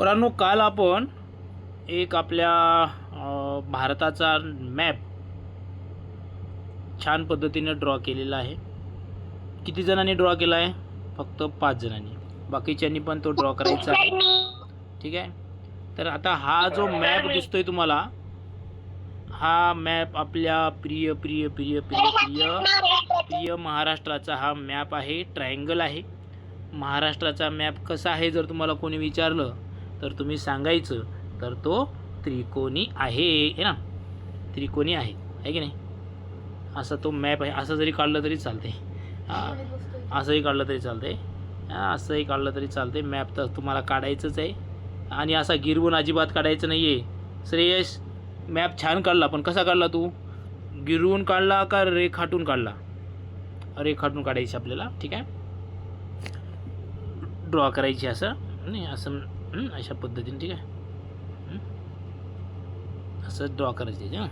पोरांनो काल आपण एक आपल्या भारताचा मॅप छान पद्धतीने ड्रॉ केलेला आहे. किती जणांनी ड्रॉ केला आहे? फक्त पाच जणांनी. बाकीच्यांनी पण तो ड्रॉ करायचा आहे. ठीक आहे? तर आता हा जो मॅप दिसतोय तुम्हाला हा मॅप आपल्या प्रिय प्रिय प्रिय प्रिय प्रिय प्रिय महाराष्ट्राचा हा मॅप आहे. ट्रायंगल आहे. महाराष्ट्राचा मॅप कसा आहे जर तुम्हाला कोणी विचारलं तर तुम्ही सांगायचं तर तो त्रिकोणी आहे है ना? त्रिकोणी आहे आहे की नाही? असा तो मॅप आहे. असं जरी काढलं तरी चालते असंही काढलं तरी चालते असंही काढलं तरी चालते मॅप तर तुम्हाला काढायचंच आहे. आणि असा गिरवून अजिबात काढायचं नाही आहे श्रेयश मॅप छान काढला पण कसा काढला तू? गिरवून काढला का रेखाटून काढला? रेखाटून काढायची आपल्याला ठीक आहे? ड्रॉ करायची असं नाही असं अशा पद्धतीने ठीक आहे? असं ड्रॉ करायचं हां.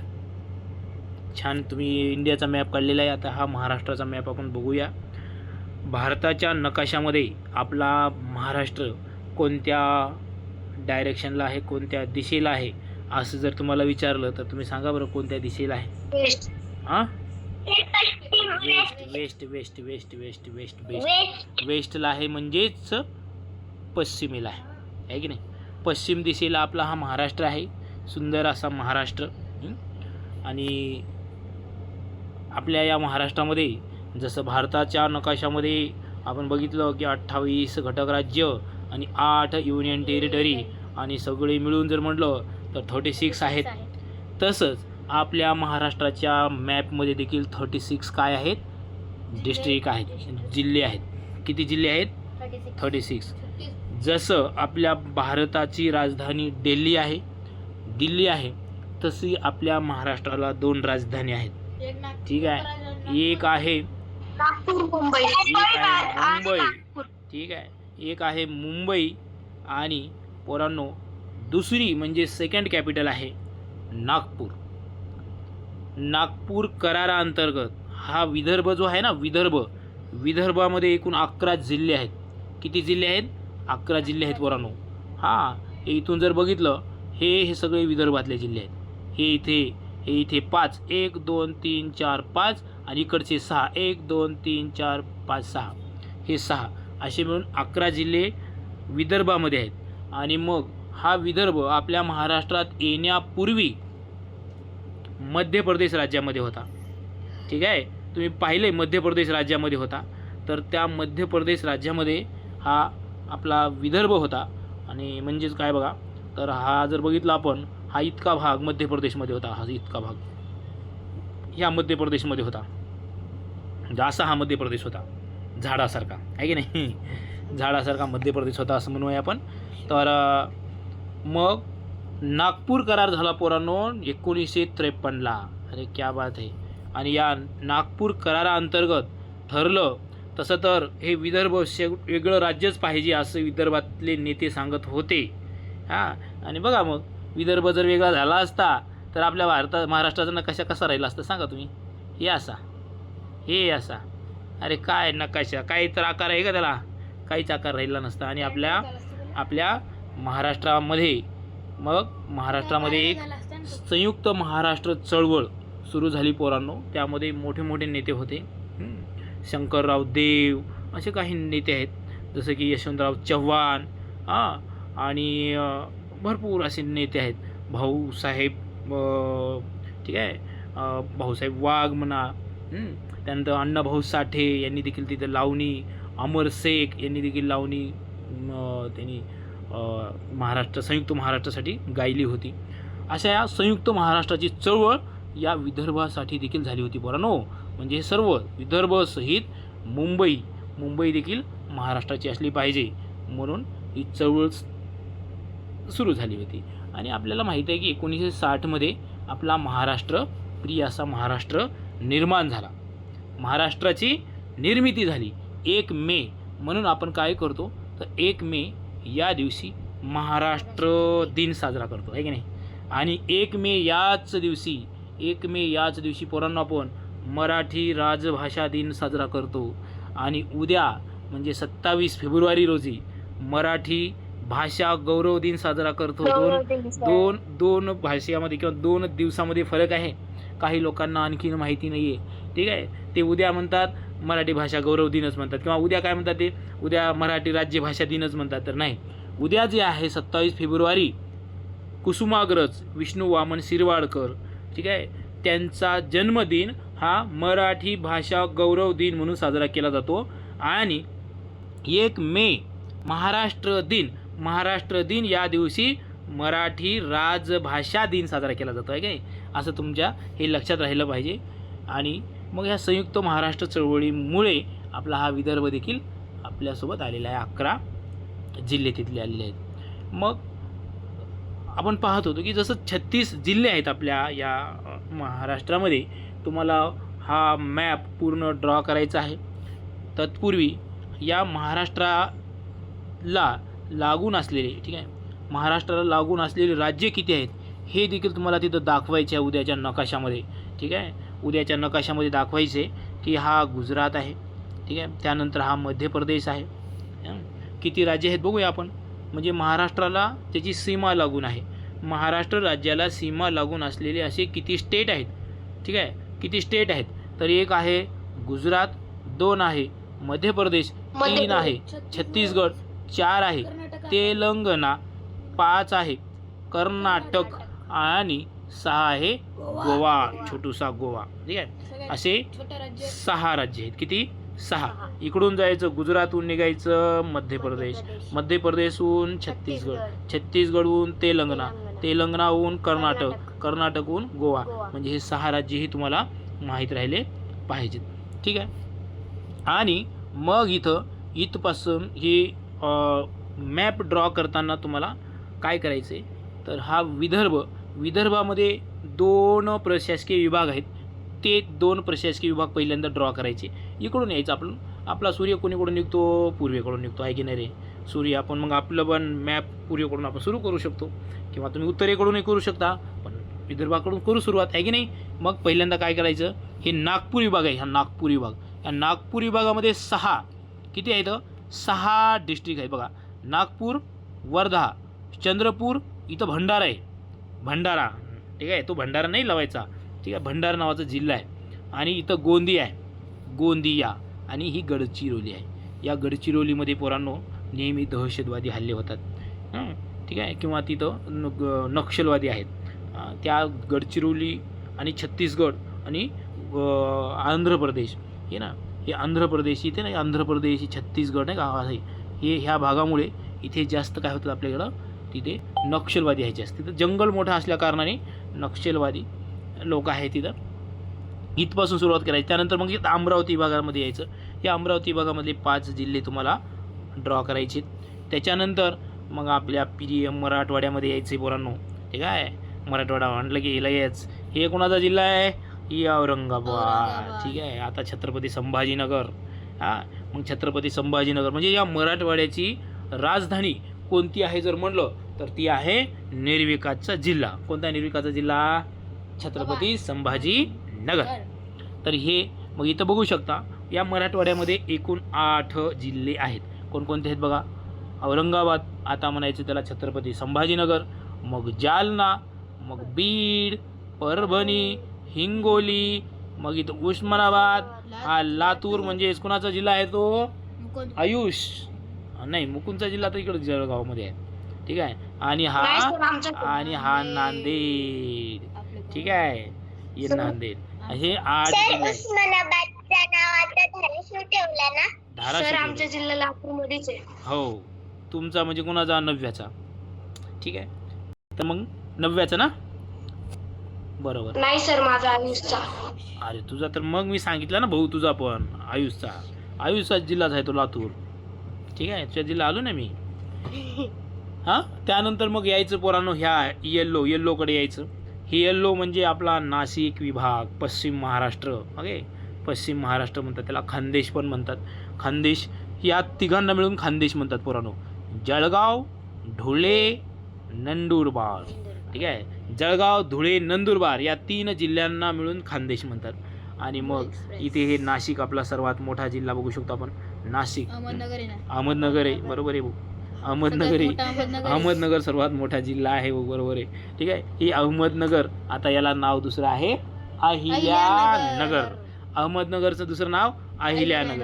छान तुम्ही इंडियाचा मॅप काढलेला आहे. आता हा महाराष्ट्राचा मॅप आपण बघूया. भारताच्या नकाशामध्ये आपला महाराष्ट्र कोणत्या डायरेक्शनला आहे कोणत्या दिशेला आहे असं जर तुम्हाला विचारलं तर तुम्ही सांगा बरं कोणत्या दिशेला आहे. हां? West west west west west west वेस्टला आहे म्हणजेच पश्चिमेला आहे. आहे की नाही? पश्चिम दिशेला आपला हा महाराष्ट्र आहे. सुंदर असा महाराष्ट्र? आणि आपल्या या महाराष्ट्रामध्ये जसं भारताच्या नकाशामध्ये आपण बघितलं की अठ्ठावीस घटक राज्य आणि आठ युनियन टेरिटरी आणि सगळे मिळून जर म्हटलं तर थर्टी सिक्स आहेत. तसंच आपल्या महाराष्ट्राच्या मॅपमध्ये देखील थर्टी सिक्स काय आहेत? डिस्ट्रिक्ट आहेत. जिल्हे आहेत. किती जिल्हे आहेत? थर्टी सिक्स जसं आपल्या भारताची राजधानी दिल्ली आहे दिल्ली आहे तशी आपल्या महाराष्ट्राला दोन राजधानी आहेत. ठीक आहे. एक आहे मुंबई. ठीक आहे. एक आहे मुंबई आणि पोरांनो दुसरी म्हणजे सेकंड कॅपिटल आहे नागपूर. नागपूर कराराअंतर्गत हा विदर्भ जो आहे ना विदर्भ विदर्भामध्ये एकूण अकरा जिल्हे आहेत. किती जिल्हे आहेत? अकरा जिल्हे आहेत पोरांनो. हां हे इथून जर बघितलं हे हे सगळे विदर्भातले जिल्हे आहेत. हे इथे हे इथे पाच एक दोन तीन चार पाच आणि इकडचे सहा एक दोन तीन चार पाच सहा. हे सहा. असे मिळून अकरा जिल्हे विदर्भामध्ये आहेत. आणि मग हा विदर्भ आपल्या महाराष्ट्रात येण्यापूर्वी मध्य प्रदेश राज्यामध्ये होता. ठीक आहे? तुम्ही पाहिले मध्य प्रदेश राज्यामध्ये होता. तर त्या मध्य प्रदेश राज्यामध्ये हा आपला विदर्भ होता. आणि म्हणजेच काय बघा तर हा जर बघितला आपण हा इतका भाग मध्य प्रदेशमध्ये होता. हा इतका भाग. ह्या मध्य प्रदेशमध्ये होता. म्हणजे असा हा मध्य प्रदेश होता. झाडासारखा. आहे की नाही? झाडासारखा मध्य प्रदेश होता असं म्हणूया आपण. तर मग नागपूर करार झाला पोरांनो एकोणीसशे त्रेपन्नला. अरे क्या बात आहे. आणि या नागपूर कराराअंतर्गत ठरलं तसं तर हे विदर्भ शेग वेगळं राज्यच पाहिजे असं विदर्भातले नेते सांगत होते. हां? आणि बघा मग विदर्भ जर वेगळा झाला असता तर आपल्या भारता महाराष्ट्राचा नकाशा कसा राहिला असता? सांगा तुम्ही. हे असा. हे असा. अरे काय नकाशा? काही तर आकार आहे का त्याला? काहीच आकार राहिला नसता. आणि आपल्या आपल्या महाराष्ट्रामध्ये मग महाराष्ट्रामध्ये एक संयुक्त महाराष्ट्र चळवळ सुरू झाली पोरांनो. त्यामध्ये मोठे मोठे नेते होते. शंकरराव देव असे काही नेते आहेत. जसं की यशवंतराव चव्हाण हां आणि भरपूर असे नेते आहेत. भाऊसाहेब ठीक आहे भाऊसाहेब वाघ म्हणा त्यानंतर अण्णाभाऊ साठे यांनी देखील तिथे लावणी अमर शेख यांनी देखील लावणी त्यांनी महाराष्ट्र संयुक्त महाराष्ट्रासाठी गायली होती. अशा या संयुक्त महाराष्ट्राची चळवळ या विदर्भासाठी देखील झाली होती बरं नो म्हणजे हे सर्व विदर्भसहित मुंबई मुंबई देखील महाराष्ट्राची असली पाहिजे म्हणून ही चळवळ सुरू झाली होती. आणि आपल्याला माहीत आहे की एकोणीसशे साठमध्ये आपला महाराष्ट्र प्रिय असा महाराष्ट्र निर्माण झाला. महाराष्ट्राची निर्मिती झाली. एक मे म्हणून आपण काय करतो? तर एक मे या दिवशी महाराष्ट्र दिन साजरा करतो आहे की नाही? आणि एक मे याच दिवशी एक मे याच दिवशी पोरांनो आपण मराठी राजभाषा दिन साजरा करतो. आणि उद्या म्हणजे सत्तावीस फेब्रुवारी रोजी मराठी भाषा गौरव दिन साजरा करतो. दोन दोन दोन भाषेमध्ये किंवा दोन दिवसामध्ये फरक आहे. काही लोकांना आणखीन माहिती नाही आहे ठीक आहे? ते उद्या म्हणतात मराठी भाषा गौरव दिनच म्हणतात. किंवा उद्या काय म्हणतात ते? उद्या मराठी राज्य भाषा दिनच म्हणतात. तर नाही. उद्या जे आहे सत्तावीस फेब्रुवारी कुसुमाग्रज विष्णू वामन शिरवाडकर ठीक आहे? त्यांचा जन्मदिन हा मराठी भाषा गौरव दिन म्हणून साजरा केला जातो. आणि एक मे महाराष्ट्र दिन महाराष्ट्र दिन या दिवशी मराठी राजभाषा दिन साजरा केला जातो आहे काय असं तुमच्या हे लक्षात राहिलं पाहिजे. आणि मग ह्या संयुक्त महाराष्ट्र चळवळीमुळे आपला हा विदर्भ देखील आपल्यासोबत आलेला आहे अकरा जिल्हे तिथले आलेले आहेत. मग आपण पाहत होतो की जसं छत्तीस जिल्हे आहेत आपल्या या महाराष्ट्रामध्ये तुम्हाला हा मॅप पूर्ण ड्रॉ करायचा आहे. तत्पूर्वी या महाराष्ट्राला लागून असलेले ठीक आहे? महाराष्ट्राला लागून असलेले राज्य किती आहेत? हे देखील तुम्हाला तिथं दाखवायचे आहे उद्याच्या नकाशामध्ये ठीक आहे? उद्याच्या नकाशामध्ये दाखवायचे की हा गुजरात आहे ठीक आहे? त्यानंतर हा मध्य प्रदेश आहे. किती राज्य आहेत बघूया आपण. म्हणजे महाराष्ट्राला त्याची सीमा लागून आहे. महाराष्ट्र राज्याला सीमा लागून असलेले असे किती स्टेट आहेत? ठीक आहे? किती स्टेट आहेत? तर एक आहे गुजरात दोन आहे मध्य प्रदेश तीन आहे छत्तीसगड चार आहे तेलंगणा पाच आहे कर्नाटक आणि सहा आहे गोवा. छोटूसा गोवा. ठीक आहे? असे सहा राज्य आहेत. किती? सहा. इकडून जायचं गुजरातहून निघायचं मध्य प्रदेश. मध्य प्रदेशहून छत्तीसगड. छत्तीसगडहून तेलंगणा. तेलंगणाहून कर्नाटक कर्नाटकहून गोवा. म्हणजे हे सहा राज्य ही तुम्हाला माहीत राहिले पाहिजेत. ठीक आहे? आणि मग इथं इथपासून ही मॅप ड्रॉ करताना तुम्हाला काय करायचं आहे तर हा विदर्भ विदर्भामध्ये दोन प्रशासकीय विभाग आहेत. ते दोन प्रशासकीय विभाग पहिल्यांदा ड्रॉ करायचे. इकडून यायचं आपण आपला सूर्य कोणीकडून निघतो? पूर्वेकडून निघतो. आहे की नाही रे? सूर्य आपण मग आपलं पण मॅप पूर्वेकडून आपण सुरू करू शकतो. किंवा तुम्ही उत्तरेकडूनही करू शकता पण विदर्भाकडून करू सुरुवात आहे की नाही? मग पहिल्यांदा काय करायचं? हे नागपूर विभाग आहे हा नागपूर विभाग. या नागपूर विभागामध्ये सहा किती आहेत? सहा डिस्ट्रिक्ट आहे बघा. नागपूर वर्धा चंद्रपूर इथं भंडारा आहे. भंडारा ठीक आहे? तो भंडारा नाही लावायचा. ठीक आहे? भंडारा नावाचा जिल्हा आहे. आणि इथं गोंदी आहे. गोंदिया. आणि ही गडचिरोली आहे. या गडचिरोलीमध्ये पोरांनो नेहमी दहशतवादी हल्ले होतात. ठीक आहे? किंवा तिथं न ग- नक्षलवादी आहेत. त्या गडचिरोली आणि छत्तीसगड आणि आंध्र प्रदेश हे ना? हे आंध्र प्रदेश इथे नाही आंध्र प्रदेश छत्तीसगड नाही का? आहे हे ह्या भागामुळे इथे जास्त काय होतात आपल्याकडं? तिथे नक्षलवादी आहे जास्त तिथं जंगल मोठं असल्या कारणाने नक्षलवादी लोक आहेत तिथं. इथपासून सुरुवात करायची. त्यानंतर मग इथं अमरावती भागामध्ये यायचं. या अमरावती भागामधले पाच जिल्हे तुम्हाला ड्रॉ करायचे त्याच्यानंतर मग आपल्या पी एम मराठवाड्यामध्ये यायचे पोरांनो. ठीक आहे? मराठवाडा म्हटलं की लगेच. हे कोणाचा जिल्हा आहे? ही औरंगाबाद. ठीक आहे? आता छत्रपती संभाजीनगर. हां? मग छत्रपती संभाजीनगर. म्हणजे या मराठवाड्याची राजधानी कोणती आहे जर म्हणलं तर ती आहे निर्विकाचा जिल्हा. कोणता निर्विकाचा जिल्हा? छत्रपती संभाजीनगर. तर हे मग इथं बघू शकता. या मराठवाड्यामध्ये एकूण आठ जिल्हे आहेत. कोणकोणते आहेत बघा. औरंगाबाद आता म्हणायचं त्याला छत्रपती संभाजीनगर मग जालना मग बीड परभणी हिंगोली मग इथं उस्मानाबाद हा लातूर म्हणजे कुणाचा जिल्हा आहे तो? आयुष. नाही मुकुंदचा जिल्हा तर इकडे जळगावमध्ये आहे. ठीक आहे? आणि हा आणि हा नांदेड. ठीक आहे? हे नांदेड. हे आठ सर धाराशिव आमच्या जिल्हा. जिल्हा लातूर मध्येच आहे. हो. तुमचा म्हणजे कोणाचा? नवव्याचा. ठीक आहे. तर मग नवव्याचा ना? बरोबर. नाही सर माझा आयुषचा. अरे तुझा तर मग मी सांगितलं ना भाऊ तुझा पण आयुषचा. आयुषचा जिल्हाच आहे तो लातूर. ठीक आहे? तुझ्या जिल्हा आलो ना मी. हां? त्यानंतर मग यायचं पोरांनो ह्या येल्लो येल्लोकडे यायचं. हे येल्लो म्हणजे आपला नाशिक विभाग पश्चिम महाराष्ट्र. ओके पश्चिम महाराष्ट्र म्हणतात त्याला खानदेश पण म्हणतात. खानदेश या तिघांना मिळून खानदेश म्हणतात पोरांनो. जळगाव धुळे नंदुरबार. ठीक आहे? जळगाव धुळे नंदुरबार या तीन जिल्ह्यांना मिळून खानदेश म्हणतात. आणि मग इथे हे नाशिक आपला सर्वात मोठा जिल्हा बघू शकतो आपण. नाशिक. अहमदनगर आहे बरोबर आहे अहमदनगर अहमदनगर आहे. अहमदनगर सर्वात मोठा जिल्हा आहे बरोबर आहे. ठीक आहे? ही अहमदनगर. आता याला नाव दुसरं आहे. अहिल्यानगर. अहमदनगरचं दुसरं नाव अहिल्यानगर.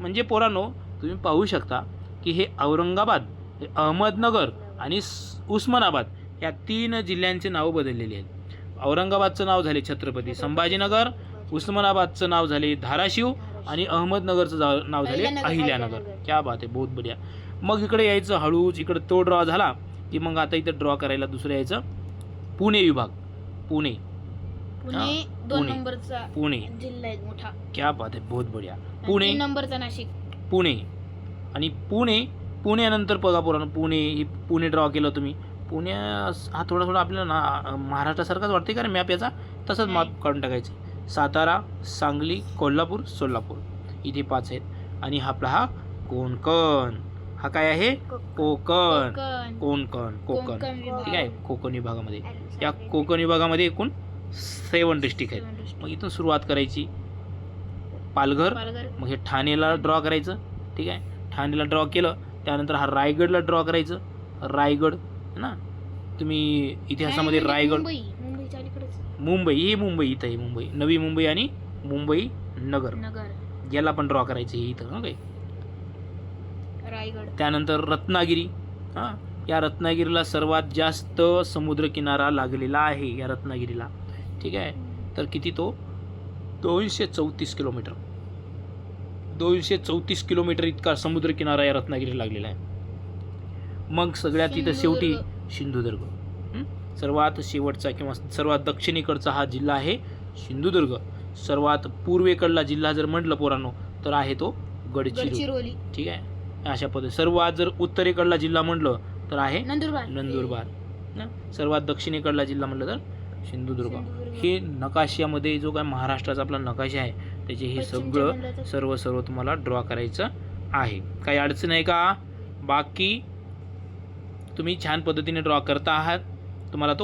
म्हणजे पोरांनो तुम्ही पाहू शकता की हे औरंगाबाद हे अहमदनगर आणि उस्मानाबाद या तीन जिल्ह्यांचे नाव बदललेले आहेत. औरंगाबादचं नाव झाले छत्रपती संभाजीनगर उस्मानाबादचं नाव झाले धाराशिव आणि अहमदनगरचं जा- नाव झाले अहिल्यानगर. क्या बात आहे बहुत बढिया. मग इकडे यायचं हळूच इकडे तो ड्रॉ झाला की मग आता इथं ड्रॉ करायला दुसरं यायचं पुणे विभाग. पुणे. पुणे दोन पुणे. नंबरचा पुणे. जिल्हा आहे मोठा. क्या बात आहे बहुत बढिया. आणि पुणे. तीन नंबरचा नाशिक. पुणे. आणि पुणे पुण्यानंतर बघा पोरांनो पुणे ही पुणे ड्रॉ केलं तुम्ही. पुणे हा थोडा थोडा आपल्याला ना महाराष्ट्रासारखाच वाटते का रे मॅप याचा तसंच. मॅप काढून टाकायचे. सातारा सांगली कोल्हापूर सोलापूर. इथे पाच आहेत. आणि हा आपला हा कोकण. हा काय आहे? कोकण. कोकण. कोकण कोकण. ठीक आहे? कोकण विभागामध्ये. या कोकण विभागामध्ये एकूण सेवन डिस्ट्रिक्ट आहेत. मग इथून सुरुवात करायची. पालघर मग हे ठाणेला ड्रॉ करायचं. ठीक आहे? ठाणेला ड्रॉ केलं त्यानंतर हा रायगडला ड्रॉ करायचं. रायगड है ना? तुम्ही इतिहासामध्ये आणि रायगड मुंबई ही मुंबई इथं आहे मुंबई. नवी मुंबई आणि मुंबई नगर. नगर. याला पण ड्रॉ करायचं हे इथं ओके रायगड. त्यानंतर रत्नागिरी. हां? या रत्नागिरीला सर्वात जास्त समुद्रकिनारा लागलेला आहे या रत्नागिरीला. ठीक आहे? तर किती तो? दोनशे चौतीस किलोमीटर. दोनशे चौतीस किलोमीटर इतका समुद्रकिनारा या रत्नागिरी लागलेला आहे. मग सगळ्यात तिथं शेवटी सिंधुदुर्ग? सर्वात शेवटचा किंवा सर्वात दक्षिणेकडचा हा जिल्हा आहे सिंधुदुर्ग. सर्वात पूर्वेकडला जिल्हा जर म्हटलं पोरांनो तर आहे तो गडचिरोली. ठीक आहे? अशा पद्धती. सर्वात जर उत्तरेकडला जिल्हा म्हटलं तर आहे नंदुरबार. नंदुरबार. ना? सर्वात दक्षिणेकडला जिल्हा म्हटलं तर सिंधुदुर्ग. हे नकाशामध्ये जो काय महाराष्ट्राचा आपला नकाशा आहे त्याचे हे सगळं सर्व सर्व तुम्हाला ड्रॉ करायचं आहे. काही अडचण आहे का? बाकी तुम्ही छान पद्धतीने ड्रॉ करता आहात. तुम्हाला तो